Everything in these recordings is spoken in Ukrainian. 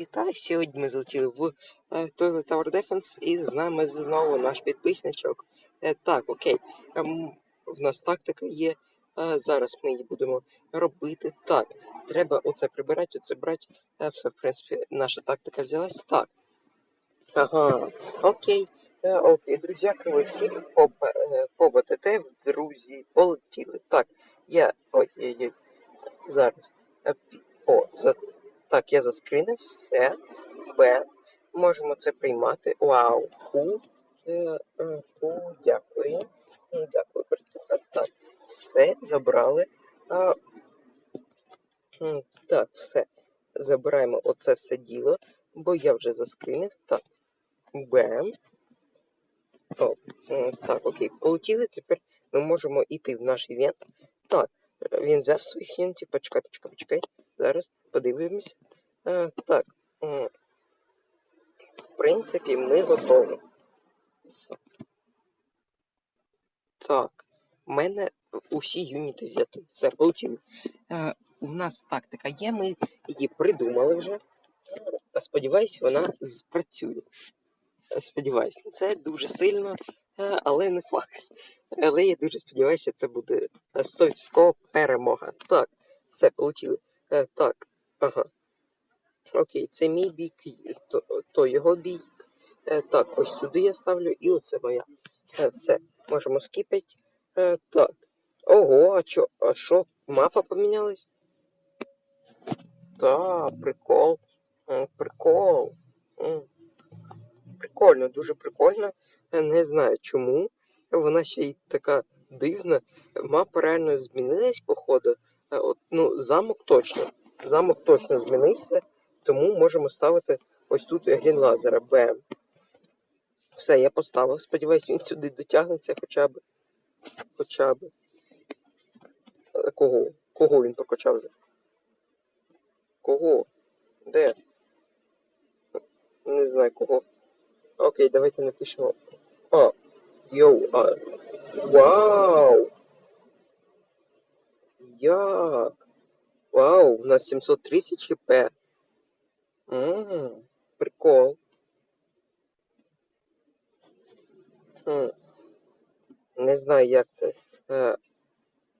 вітаю! Сьогодні ми залетіли в е, Toilet Tower Defense і з нами знову наш підписничок. Е, так, окей. Ем, в нас тактика є. Е, зараз ми її будемо робити. Так, треба оце прибирати, оце брати. Е, все, в принципі, наша тактика взялась. Так. Ага, окей. Е, окей, друзяки, ви всі по, е, по БТТ в друзі полетіли. Так, я. Ой, ой, ой. Зараз. Е, О, за так, я заскрінив все. Б. Можемо це приймати. Вау. Ху. Е, е, Ху. Дякую. Ну, Дякую, братуха. Так. Все забрали. А, так, все. Забираємо оце все діло, бо я вже заскрінив. Так. Б. О, так, окей. Полетіли. Тепер ми можемо йти в наш івент. Так. е, Він взяв своїх івентів. Почекай, почекай, почекай. Зараз подивимось. Е, так. В принципі, ми готові. Так. У мене усі юніти взяти. Все, получили. Е, у нас тактика є, ми її придумали вже. Е, Сподіваюсь, вона спрацює. Е, Сподіваюсь, це дуже сильно, е, але не факт. Але я дуже сподіваюся, що це буде е, 100% перемога. Так, все, получили. Е, Так, ага. Окей, це мій бік, то, то його бік. Е, так, ось сюди я ставлю, і оце моя. Е, все, можемо скіпати. Е, так. Ого, а чо, а що, мапа помінялась? Та, прикол. Прикол. Прикольно, дуже прикольно. Не знаю чому. Вона ще й така дивна. Мапа реально змінилась, походу. От, ну, замок точно. Замок точно змінився, тому можемо ставити ось тут грін лазера. Бем. Все, я поставив. Сподіваюсь, він сюди дотягнеться хоча б. Хоча б. Е, Кого? Кого він прокачав вже? Кого? Де? Не знаю кого. Окей, давайте напишемо. А, йоу, а. Вау! Як? Вау, у нас 730 хп. Ммм, прикол. Не знаю, як це. Е,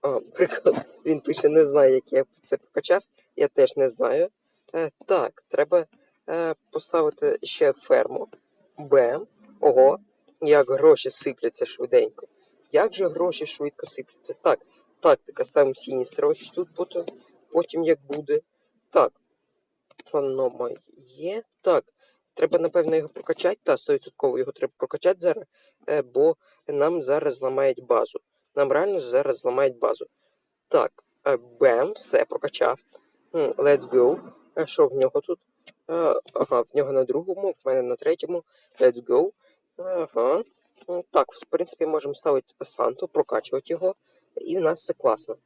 а, прикол. Він пише, не знаю, як я це покачав. Я теж не знаю. Е, так, треба е, поставити ще ферму. Бем. Ого. Як гроші сипляться швиденько. Як же гроші швидко сипляться? Так, тактика, ставимо сіністр. Ось тут потім, потім як буде. Так. Воно моє. Так. Треба, напевно, його прокачати. Та, 100% його треба прокачати зараз, е, бо нам зараз зламають базу. Нам реально зараз зламають базу. Так, е, бем, все, прокачав. Let's go. Е, Що в нього тут? Ага, в нього на другому, в мене на третьому. Let's go. Ага. Так, в принципі, можемо ставити Санту, прокачувати його, і в нас все класно.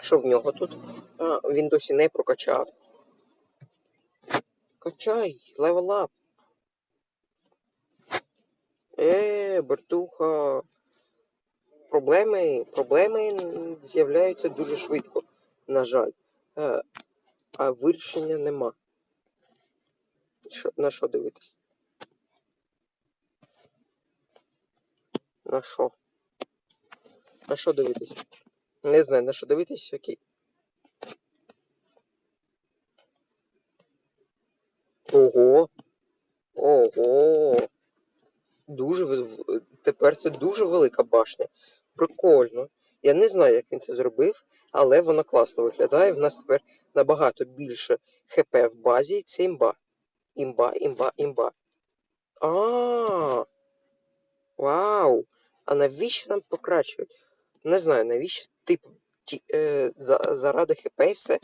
Що в нього тут? А, він досі не прокачав. Качай, левел ап. Е, братуха. Проблеми, проблеми з'являються дуже швидко, на жаль. Е, а вирішення нема. Що, на що дивитись? На що? На що дивитись? Не знаю, на що дивитись, окей. Ого. Ого. Дуже тепер це дуже велика башня. Прикольно. Я не знаю, як він це зробив, але воно класно виглядає. В нас тепер набагато більше ХП в базі. і Це імба. Імба, імба, імба. А. Вау! А навіщо нам покращують? Не знаю, навіщо типу ті, е, за, заради ХП і все.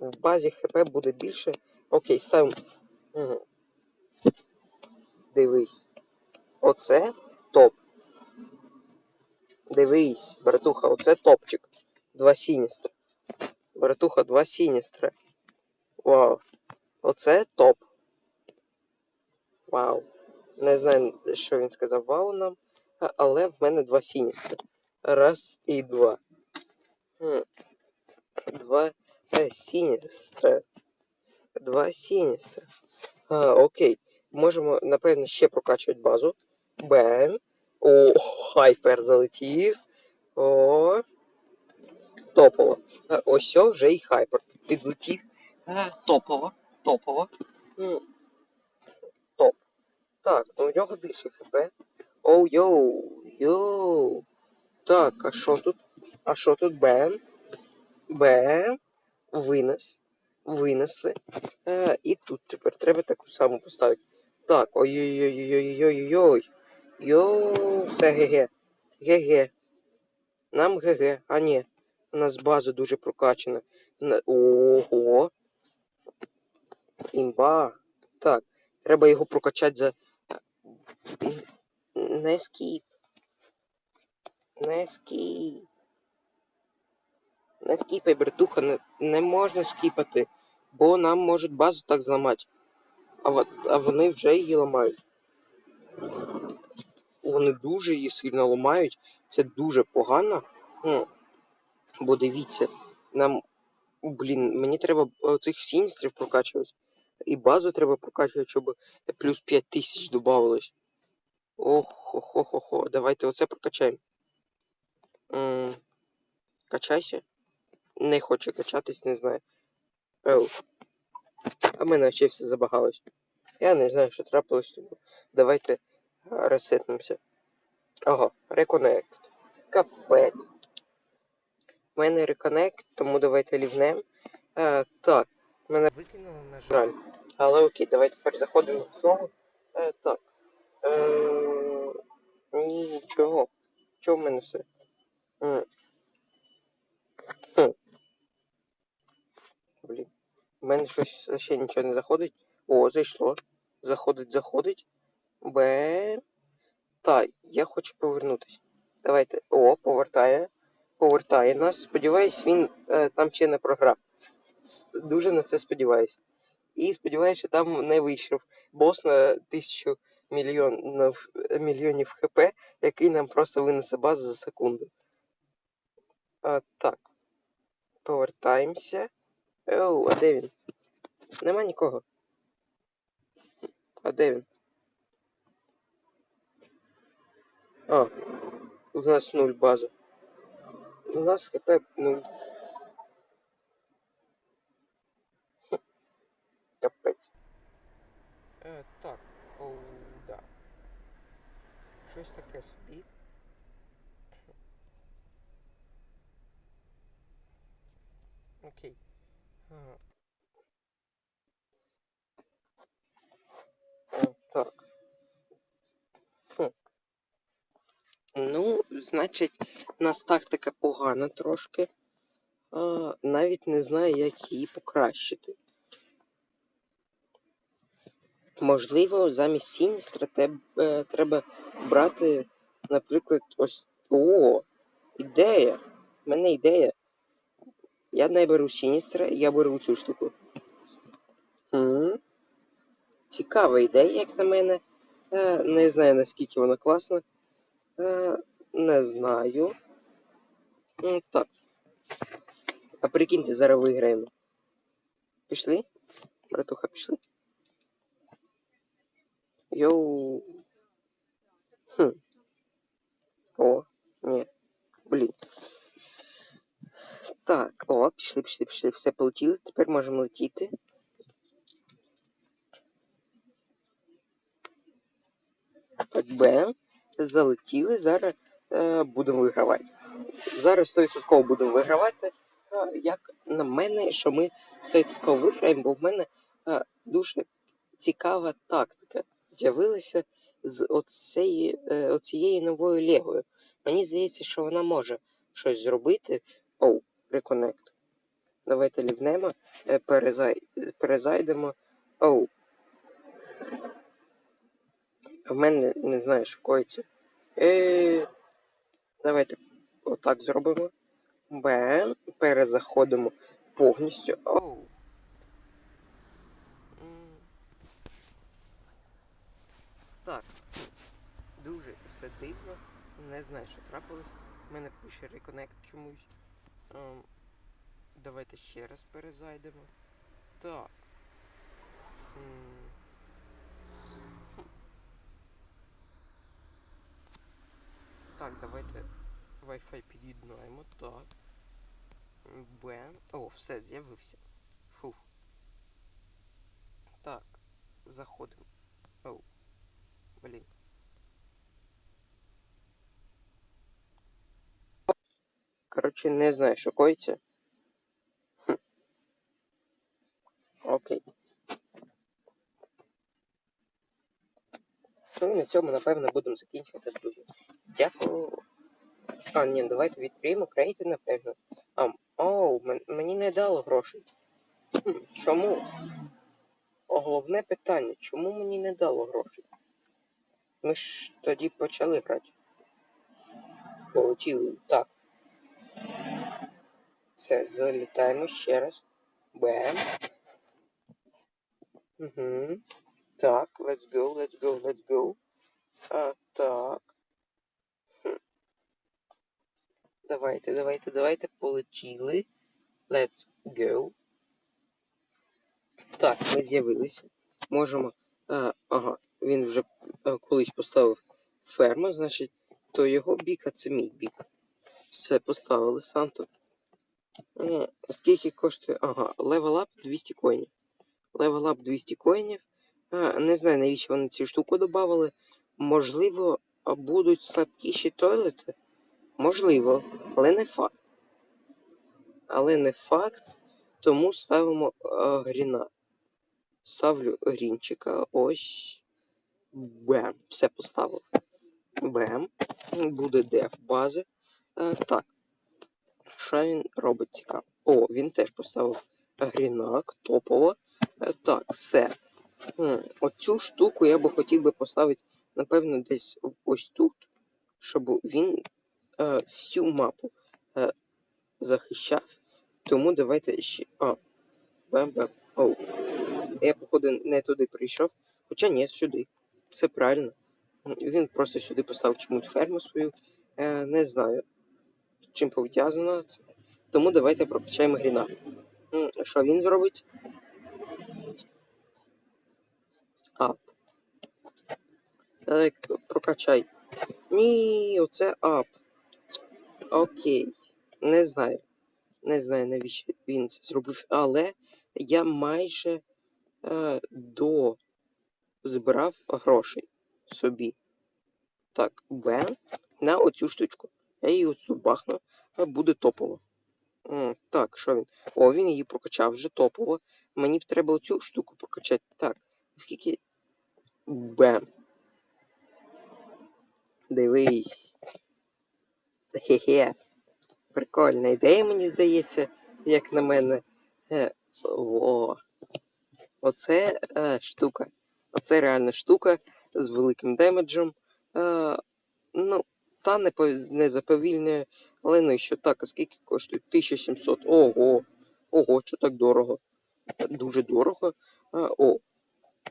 В базі ХП буде більше. Окей, ставимо. Мгм. Дивись. Оце топ. Дивись, братуха, оце топчик. Два сіністри. Братуха, два сіністри. Вау. Оце топ. Вау. Не знаю, що він сказав вау нам, але в мене два сіністри. Раз і два. Два е, сіністри. Два сіністри. А, окей. Можемо, напевно, ще прокачувати базу. Бем. О, хайпер залетів. О. Топово. А, Ось вже і хайпер підлетів. А, топово. Топово. Топ. Так, ну у нього більше хп. Оу, йоу, йоу. Так, а що тут? А що тут? Бем. Бем. Винес. Винесли. Е, і тут тепер треба таку саму поставити. Так, ой-ой-ой-ой-ой-ой-ой. Йоу, все ГГ. ГГ. Нам ГГ. А ні. У нас база дуже прокачана. Ого. Імба. Так, треба його прокачати за. Не скіп. Не скіп. Не скіпай, братуха, не, не можна скіпати, бо нам можуть базу так зламати. А, а вони вже її ламають. Вони дуже її сильно ламають. Це дуже погано. Ну, бо дивіться, нам. Блін, мені треба цих сіністрів прокачувати. І базу треба прокачувати, щоб плюс 5 тисяч додавалось. Ох, хо хо хо хо Давайте оце прокачаємо. М, Качайся. Не хоче качатись, не знаю. Оу. А ще все забагалось. Я не знаю, що трапилось тому. Давайте а, ресетнемося. Ага, реконект. Капець. У мене реконект, тому давайте лівнем. Е, так, мене викинуло, на жаль. Але окей, давайте тепер заходимо знову. Е, так. Е, нічого. Чого в мене все? М. Блін. У мене щось ще нічого не заходить. О, зайшло. Заходить, заходить. Бем. Так, я хочу повернутися. Давайте. О, повертає. Повертає нас. Сподіваюсь, він е, там ще не програв. Дуже на це сподіваюся. І сподіваюся, що там не вийшов бос на тисячу мільйонів, мільйонів хп, який нам просто винесе базу за секунду. А, так. Повертаємося. Оу, а де він? Нема нікого. А де він? А, у нас нуль база. У нас хп нуль. Капець. Е, так, оу, да. Щось таке собі. Окей. Ага. Е, так. Хм. Ну, значить, у нас тактика погана трошки. А, навіть не знаю, як її покращити. Можливо, замість Сіністра е, треба брати, наприклад, ось. О, ідея! У мене ідея. Я не беру Сіністра, я беру цю штуку. М, Цікава ідея, як на мене. Е, не знаю, наскільки вона класна. Е, не знаю. Так. А прикиньте, зараз виграємо. Пішли? Братуха, пішли? Йоу. Хм. О, ні. Блін. Так, о, пішли, пішли, пішли. Все полетіли. Тепер можемо летіти. Так, бем. Залетіли. Зараз е, будемо вигравати. Зараз 100% будемо вигравати. Е, як на мене, що ми 100% виграємо, бо в мене е, дуже цікава тактика з'явилася з оцеї, е, оцією новою легою. Мені здається, що вона може щось зробити. Оу, реконект. Давайте лівнемо, е, перезай, перезайдемо. Оу. В мене не знаю, що коїться. Е, давайте отак зробимо. Бем. Перезаходимо повністю. Оу. Так. Дуже все дивно. Не знаю, що трапилось. У мене пише реконект чомусь. Ем, давайте ще раз перезайдемо. Так. М, давайте Wi-Fi під'єднаємо. Так. Бем. О, все, з'явився. Фух. Так, заходимо. Оу. Блін. Коротше, не знаю, що коїться. Хм. Окей. Ну і на цьому, напевно, будемо закінчувати, друзі. Дякую. А, ні, давайте відкриємо кредит, напевно. А, оу, мені не дало грошей. Хм, чому? Головне питання, чому мені не дало грошей? Ми ж тоді почали грати. Полетіли. Так. Все, залітаємо ще раз. Бем. Угу. Так, let's go, let's go, let's go. А, так. Давайте, давайте, давайте, полетіли. Let's go. Так, ми з'явилися. Можемо. А, ага, він вже колись поставив ферму, значить, то його бік, а це мій бік. Все, поставили Санту. Ну, скільки коштує? Ага, левел ап 200 коїнів. Левел ап 200 коїнів. А, не знаю, навіщо вони цю штуку додавали. Можливо, будуть слабкіші тойлети. Можливо, але не факт. Але не факт, тому ставимо а, гріна. Ставлю грінчика. Ось. Бем. Все поставив. Бем. Буде деф бази. А, так. Що він робить цікаво? О, він теж поставив грінак, топово. Е, Так, все. Оцю штуку я би хотів би поставити, напевно, десь ось тут, щоб він е, всю мапу е, захищав. Тому давайте ще. А. Бем-бем. Оу. Я, походу, не туди прийшов. Хоча ні, сюди. Все правильно. Він просто сюди поставив чомусь ферму свою. Е, не знаю, з чим пов'язано це. Тому давайте прокачаємо гріна. Що він зробить? Ап. Давай прокачай. Ні, оце ап. Окей. Не знаю. Не знаю, навіщо він це зробив, але я майже е, до збирав грошей собі. Так, бем. На оцю штучку. Я її оцю бахну, а буде топово. М, так, що він? О, він її прокачав вже топово. Мені б треба оцю штуку прокачати. Так, скільки. Бем. Дивись. Хе-хе. Прикольна ідея, мені здається, як на мене. Е, о. Оце е, штука. Оце реальна штука з великим демеджем. Е, ну, та не, не заповільнює, але ну і що так, а скільки коштує? 1700. Ого. Ого, що так дорого. Дуже дорого. А, о.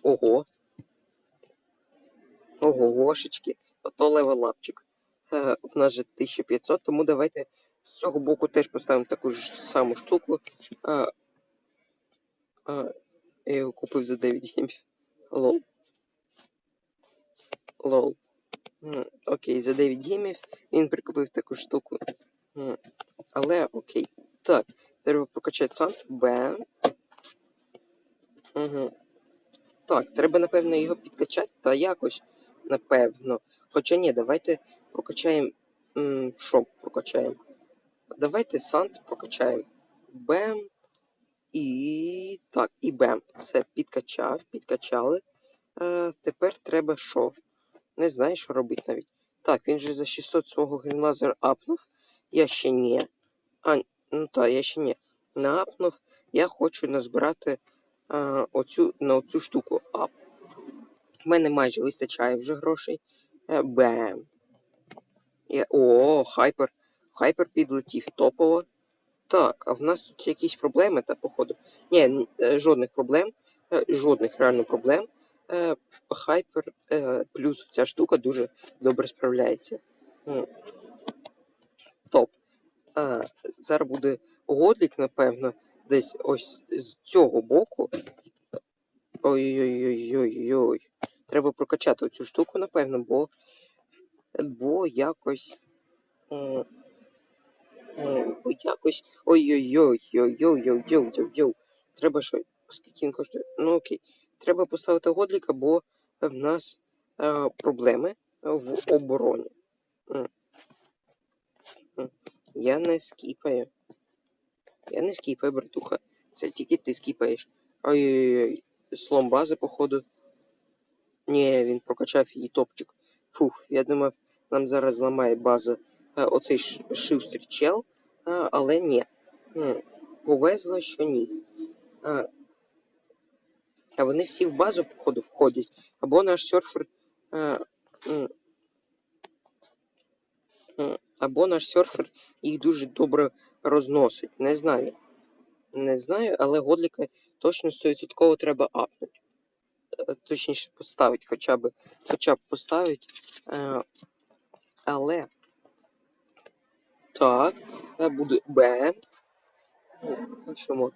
Ого. Ого, гошечки. Ото левелапчик. Е, в нас же 1500, тому давайте з цього боку теж поставимо таку ж саму штуку. А, а, я його купив за 9 гемів. Лол. Лол. Окей, за 9 гемів він прикупив таку штуку. Але окей. Так, треба прокачати сант. Бем. Угу. Так, треба, напевно, його підкачати та якось, напевно. Хоча ні, давайте прокачаємо. Що прокачаємо? Давайте сант прокачаємо. Бем. І. Так, і бем. Все, підкачав, підкачали. Е, тепер треба що? Не знаю, що робити навіть. Так, він же за 600 свого грінлазер апнув. Я ще ні. А, ну так, я ще ні. Не апнув. Я хочу назбирати е, оцю, на оцю штуку ап. У мене майже вистачає вже грошей. Е, бем. О, хайпер. Хайпер підлетів топово. Так, а в нас тут якісь проблеми, та походу. Ні, е, жодних проблем. Е, Жодних реально проблем. Хайпер плюс ця штука дуже добре справляється. Топ. Зараз буде годлік, напевно, десь ось з цього боку. Ой-ой-ой-ой-ой. Треба прокачати цю штуку, напевно, бо, бо якось м, бо якось. Ой-ой-ой-ой-ой-ой-ой-ой. Треба що. Скільки він коштує? Ну окей. Треба поставити годліка, бо в нас е, проблеми в обороні. Я не скіпаю. Я не скіпаю, братуха. Це тільки ти скіпаєш. Ой-ой-ой. Слом бази, походу. Ні, він прокачав її топчик. Фух, я думав, нам зараз зламає база е, оцей ш- чел, але ні. Повезло, що ні. А, а вони всі в базу, походу, входять. Або наш серфер. е, або наш серфер їх дуже добре розносить. Не знаю. Не знаю, але годліка точно 100% треба апнути. Е, Точніше, поставити хоча б. Хоча б поставити. Е, але. Так, буде Б. Пишемо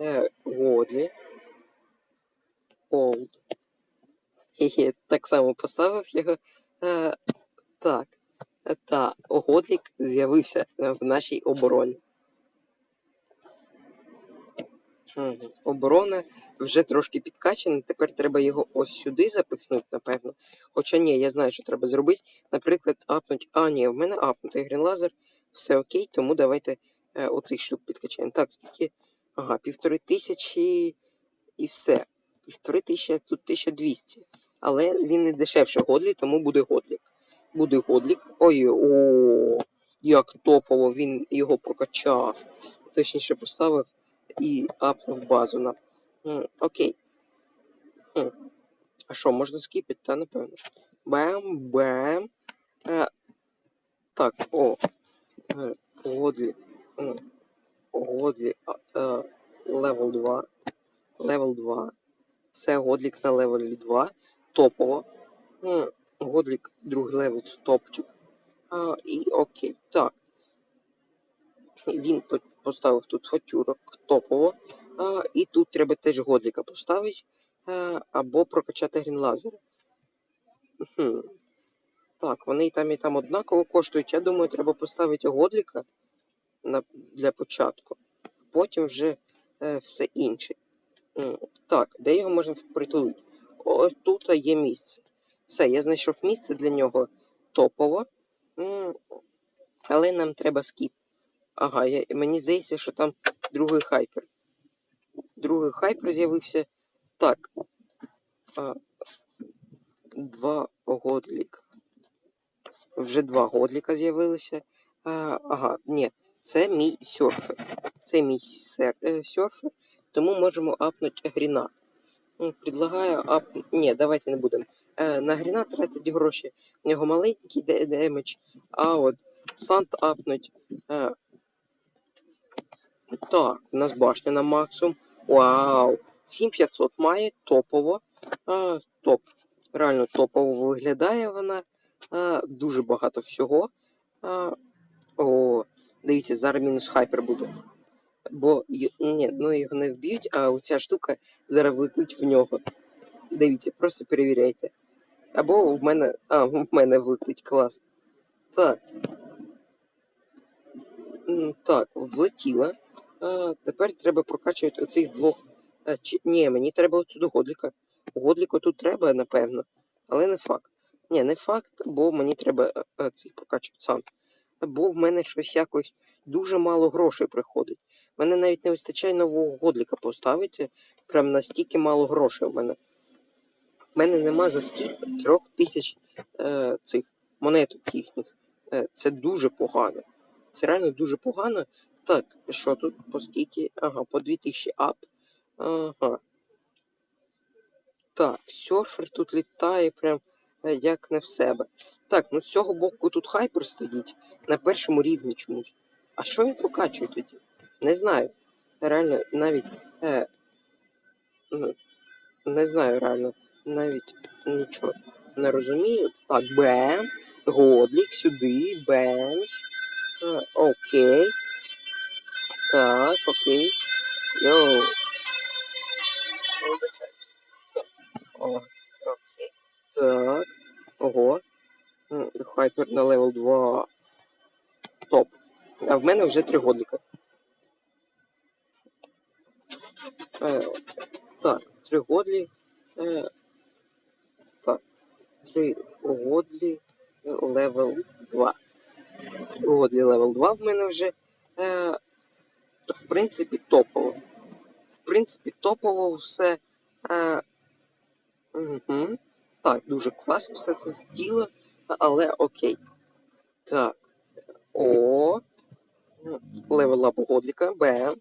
е, Годлі. Олд. Хе-хе, так само поставив його. Е, так. Та Годлік з'явився в нашій обороні. Оборона вже трошки підкачана, тепер треба його ось сюди запихнути, напевно. Хоча ні, я знаю, що треба зробити. Наприклад, апнуть. А, ні, в мене апнутий грінлазер, все окей, тому давайте е, оцих штук підкачаємо. Так, скільки? Ага, півтори тисячі і все. Півтори тисячі, тут 1200. Але він не дешевше годлі, тому буде годлік. Буде годлік. Ой, о, як топово він його прокачав. Точніше поставив і апнув базу на. М, окей. Хм. А що, можна скіпити? Та напевно. Бем, бем. Е, так, о. Е, Годлі. М, Годлі. Е, левел 2. Левел 2. Все, Годлік на левелі 2. Топово. М, Годлік другий левел це топчик. А, і окей. Так. Він поставив тут фатюрок топово. А, і тут треба теж годліка поставити. А, або прокачати грінлазер. Хм. Так, вони і там, і там однаково коштують. Я думаю, треба поставити годліка на, для початку. Потім вже е, все інше. Так, де його можна притулити? Ось тут є місце. Все, я знайшов місце для нього топово. Але нам треба скіп. Ага, я, мені здається, що там другий хайпер. Другий хайпер з'явився. Так. А, два годліка. Вже два годліка з'явилися. Ага, ні, це мій серфер. Це мій е, серфер, тому можемо апнути гріна. Предлагаю ап... Ні, давайте не будемо. Е, на гріна тратять гроші. У нього маленький демедж, а от сант апнуть. Так, у нас башня на максимум. Вау! 7500 має топово. А, топ. Реально топово виглядає вона. А, дуже багато всього. А, о, дивіться, зараз мінус хайпер буде. Бо ні, ну його не вб'ють, а оця штука зараз влетить в нього. Дивіться, просто перевіряйте. Або в мене. А, в мене влетить клас. Так. Так, влетіла. А, тепер треба прокачувати оцих двох. Чи... Ні, мені треба отсюди годліка. Годліку тут треба, напевно, але не факт. Ні, не факт, бо мені треба е, е, цих прокачувати сам. Бо в мене щось якось дуже мало грошей приходить. Мене навіть не вистачає нового годліка поставити. Прям настільки мало грошей в мене. У мене нема за скільки трьох тисяч е, цих монеток їхніх. Е, це дуже погано. Це реально дуже погано. Так, що тут по скільки? Ага, по 2000 ап. Ага. Так, серфер тут літає прям е, як не в себе. Так, ну з цього боку тут хайпер стоїть на першому рівні чомусь. А що він прокачує тоді? Не знаю. Реально, навіть. Е, ну, не знаю реально. Навіть нічого не розумію. Так, бем. Годлік сюди, бемс. Е, окей. Так, окей. Йоу. Вибачаюсь. О, окей. Так. Ого. Хайпер на левел 2. топ. А в мене вже три годика. Е, так, три годлі. Е, так, три годлі левел 2. Три годлі левел 2 в мене вже. Е, в принципі, топово. В принципі, топово все. Е, угу. Так, дуже класно все це діло, але окей. Так. О. Левела погодліка, Б.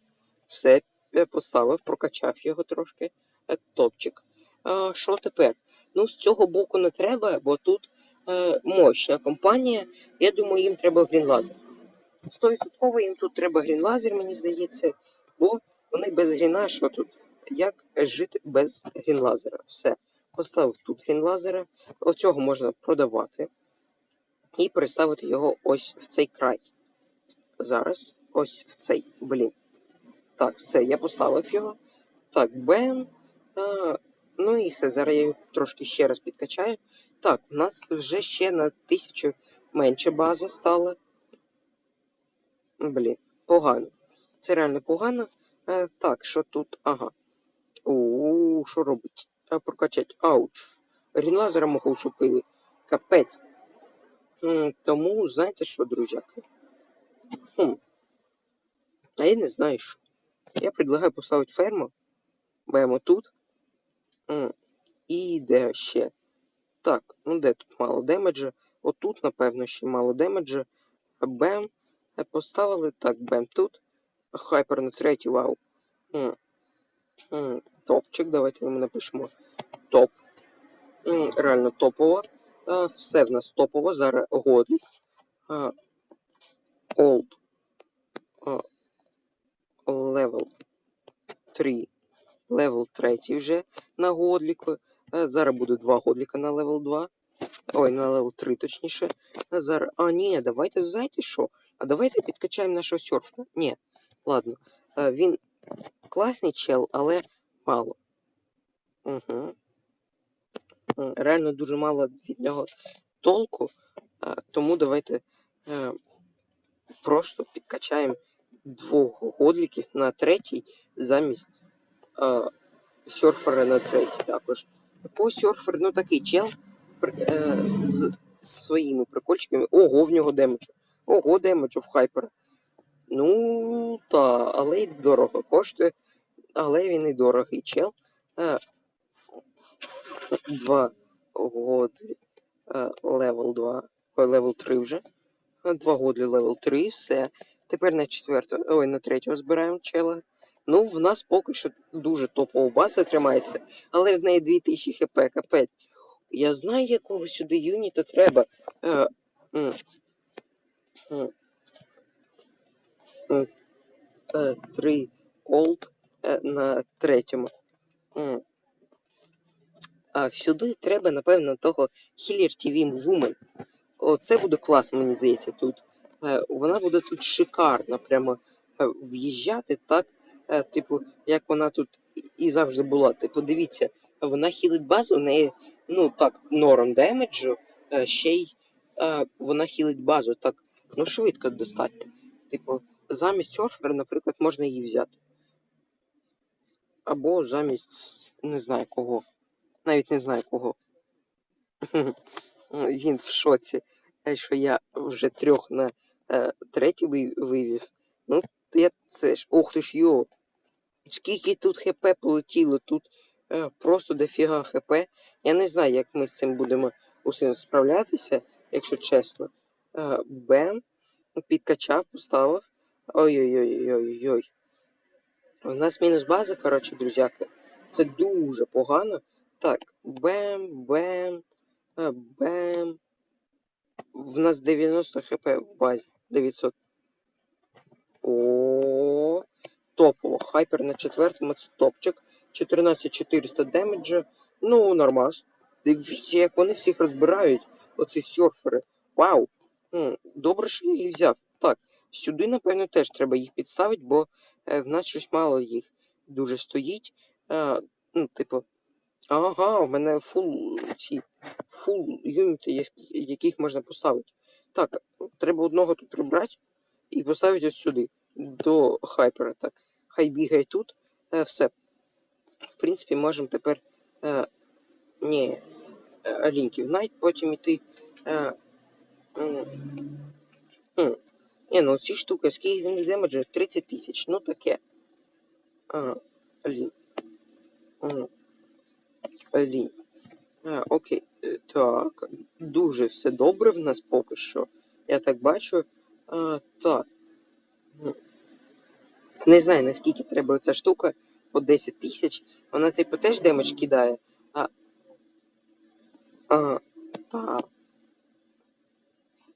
Все е, поставив, прокачав його трошки. Е, Топчик. А, що тепер? Ну, з цього боку не треба, бо тут е, мощна компанія. Я думаю, їм треба грінлазер. Стовідсотково їм тут треба грінлазер, мені здається, бо вони без гріна, що тут? Як жити без грінлазера? Все. Поставив тут грінлазера. Оцього можна продавати. І переставити його ось в цей край. Зараз ось в цей. Блін. Так, все, я поставив його. Так, бем. А, ну і все. Зараз я його трошки ще раз підкачаю. Так, у нас вже ще на тисячу менше база стала. Блін, погано. Це реально погано. Е, так, що тут? Ага. У, що робить? А, прокачать. Ауч. Рінлазера мого усупили. Капець. Тому, знаєте що, друзяки? Хм. А я не знаю що. Я предлагаю поставити ферму. Беремо тут. І де ще? Так, ну де тут мало демеджа? Отут, напевно, ще мало демеджа. Бем. Е, Поставили так, бем тут. Хайпер на третій, вау. М. М, Топчик, давайте ми напишемо топ. М, Реально топово. Е, Все в нас топово. Зараз годлі. Е, Old. Е, Level 3. Левел 3 вже на годліку. Зараз буде два годліка на левел 2. Ой, на левел 3 точніше. А зараз. А, ні, давайте, знаєте що? А давайте підкачаємо нашого серфера. Ні, ладно. Е, Він класний чел, але мало. Угу. Реально дуже мало від нього толку. Тому давайте е, просто підкачаємо двох годліків на третій замість серфера на третій також. По серфер, ну такий чел е, з своїми прикольчиками. Ого, в нього демедж. Ого, демедж в хайпер. Ну та, але й дорого коштує. Але він і дорогий чел. А, два годи. А, левел 2. Левел 3 вже. Е, два годи левел 3, все. Тепер на четвертого, ой, на третього збираємо чела. Ну, в нас поки що дуже топова база тримається, але в неї 2000 хп, капець. Я знаю, якого сюди юніта треба. А, 3 Олд е, на третьому. А сюди треба, напевно, того Hiller TV Woman. Оце буде класно, мені здається, тут. Е, вона буде тут шикарно прямо е, в'їжджати, так, типу, як вона тут і завжди була. Типу, дивіться, вона хілить базу, в неї, ну так, нором демеджу, ще й вона хілить базу. так, ну швидко достатньо. Типу, замість серфера, наприклад, можна її взяти. Або замість не знаю кого. Навіть не знаю кого. Він в шоці, що я вже трьох на е, третій вивів. Ну, я це ж. Ох ти ж йо. Скільки тут ХП полетіло, тут е, просто дофіга ХП. Я не знаю, як ми з цим будемо усім справлятися, якщо чесно. Е, Бем, підкачав, поставив. Ой-ой-ой-ой-ой. У нас мінус база, коротше, друзяки. Це дуже погано. Так, бем, бем, е, бем. В нас 90 хп в базі. 900. О, топово. Хайпер на четвертому це топчик. 14400 демеджа. Ну, нормас. Дивіться, як вони всіх розбирають. Оці серфери. Вау. Добре, що я їх взяв. Так, сюди, напевно, теж треба їх підставити, бо е, в нас щось мало їх дуже стоїть. Е, ну, типу. Ага, у мене фул ці фул юніти, яких можна поставити. Так, треба одного тут прибрати. і поставити ось сюди, до хайпера. Так. Хай бігає тут. Е, все. В принципі, можемо тепер. Ні, лінків Найт, потім іти. Е, м, м. Ні, ну ці штуки, скільки він демеджа? 30 тисяч. Ну таке. А, лінь. Лінь. А, окей. Е, Так. Дуже все добре в нас поки що. Я так бачу. Так. Не знаю, наскільки треба ця штука по 10 тисяч. Вона, типу, теж демедж кидає. А. А, так.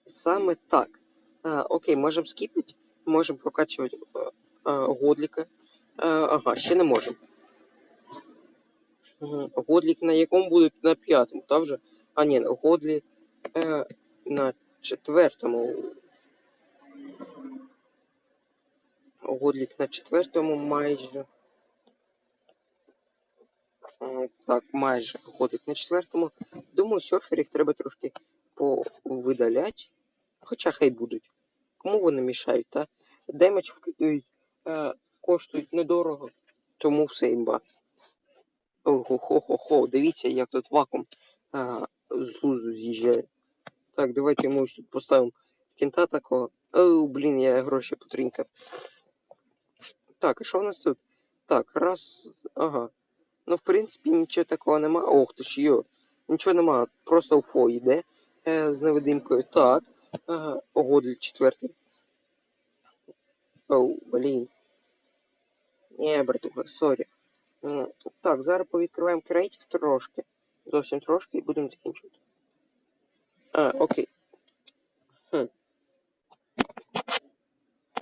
Саме так. А, окей, можемо скіпати. Можемо прокачувати а, а, годліка. Ага, ще не можемо. Годлік на якому буде на п'ятому, та вже? А ні, годлі е, на четвертому. Годлік на четвертому майже. Так, майже годлік на четвертому. Думаю, серферів треба трошки повидаляти. Хоча хай будуть. Кому вони мішають, та? Демедж вкидають, е, коштують недорого, тому все імба. Ого-хо-хо-хо, дивіться, як тут вакуум а, з лузу з'їжджає. Так, давайте ми ось поставимо кінта такого. Оу, блін, я гроші потринкав. Так, а що в нас тут? Так, раз. Ага. Ну, в принципі, нічого такого нема. Ох ти ж йо. Нічого нема. Просто уфо йде е, з невидимкою. Так. Для четвертий. Оу, блін. Ні, братуха, сорі. Так, зараз повідкриваємо креатив трошки. Зовсім трошки і будемо закінчувати. А, окей.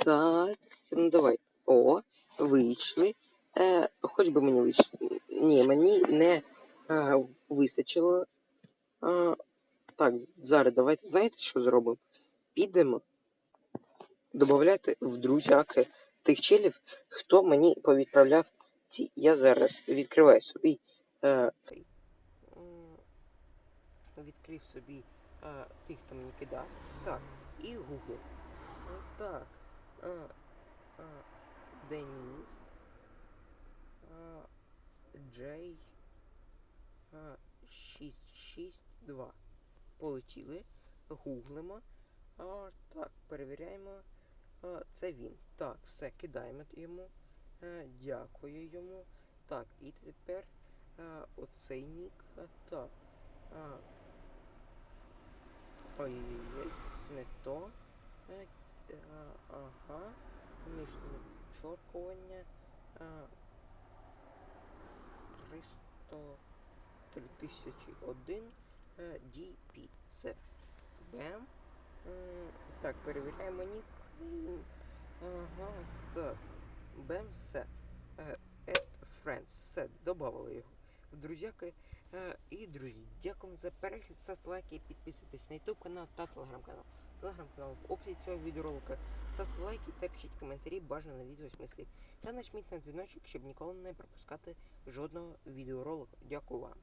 Так, ну давай. О, вийшли. Е, хоч би мені вийшло. Ні, мені не е, вистачило. А, так, зараз давайте знаєте, що зробимо? Підемо додати в друзяки тих челів, хто мені повідправляв ці. Я зараз відкриваю собі е, цей. Відкрив собі е, тих, хто мені кидав. Так, і Google. Так. Е, е, Деніс. Джей. Е, 662. Полетіли. Гуглимо. А, так, перевіряємо. А, це він. Так, все, кидаємо йому. Е, дякую йому. Так, і тепер е, оцей нік. Е, так. А, Ой-ой-ой, не то. Е, ага. Нижнє підчоркування. Е, 300 3001 е, DP. Все. Бем. Так, перевіряємо нік. Ага, так. Бем, все. Е, Add friends. Все, додавали його в друзяки. Е, І, друзі, дякую за перегляд, ставте лайки, підписуйтесь на YouTube канал та телеграм-канал. Телеграм-канал в описі цього відеоролика. Ставте лайки та пишіть коментарі, бажано на відео смислі. Та нажміть на дзвіночок, щоб ніколи не пропускати жодного відеоролика. Дякую вам.